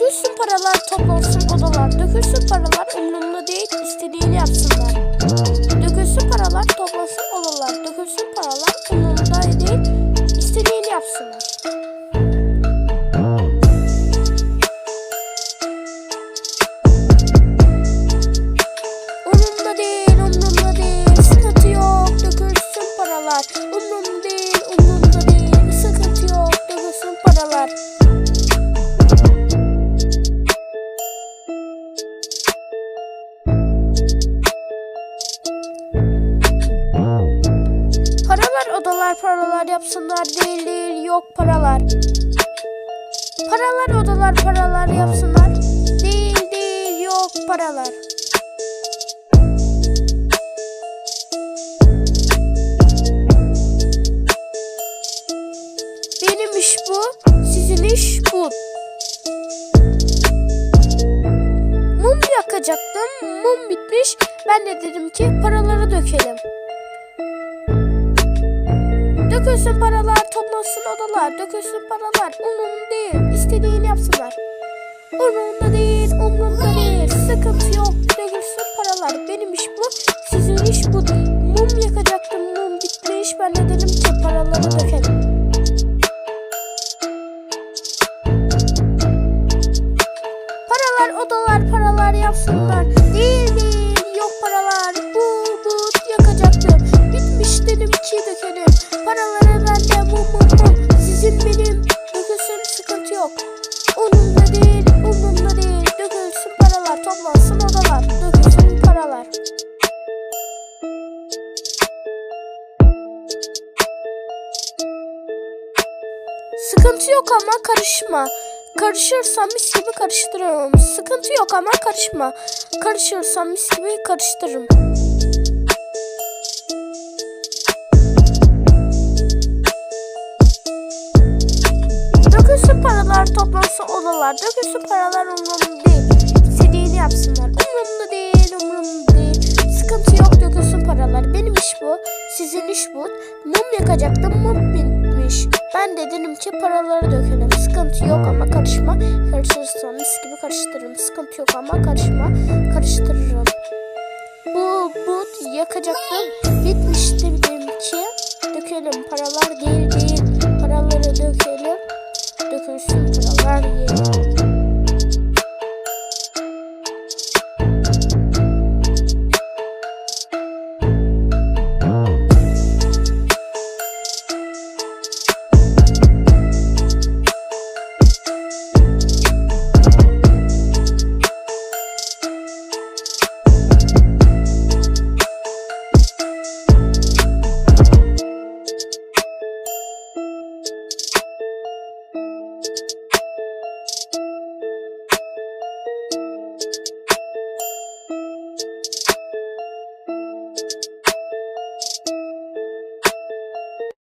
Dökülsün paralar toplansın odalar. Dökülsün paralar umurumda Paralar paralar yapsınlar değil değil yok paralar. Paralar odalar paralar yapsınlar değil değil yok paralar. Benim iş bu, sizin iş bu. Mum yakacaktım, mum bitmiş. Ben de dedim ki paraları dökelim. Dökülsün paralar, toplansın odalar. Dökülsün paralar, umurumda değil. İstediğini yapsınlar. Umurumda değil, umurumda değil. Sıkıntı yok, dökülsün paralar. Benim iş bu, sizin iş bu. Mum yakacaktım, mum bitmiş. Ben de dedim ki paraları dökelim. Sıkıntı yok ama karışma. Karışırsam mis gibi karıştırırım. Sıkıntı yok ama karışma. Karışırsam mis gibi karıştırırım. Dökülsün paralar toplansın odalar. Dökülsün paralar umurumda değil. İstediğini yapsınlar. Umurumda değil, umurumda değil. Sıkıntı yok dökülsün paralar. Benim iş bu. Sizin iş bu. Mum yakacaktım mum demiş. Ben de dedim ki paraları dökelim. Sıkıntı yok ama karışma. Karışırsan mis gibi karıştırırım. Sıkıntı yok ama karışma. Karıştırırım. Bu bu yakacaktım. Gitmiştim dedim ki dökelim paralar değil değil. Paraları dökelim. Dökülsün paralar değil.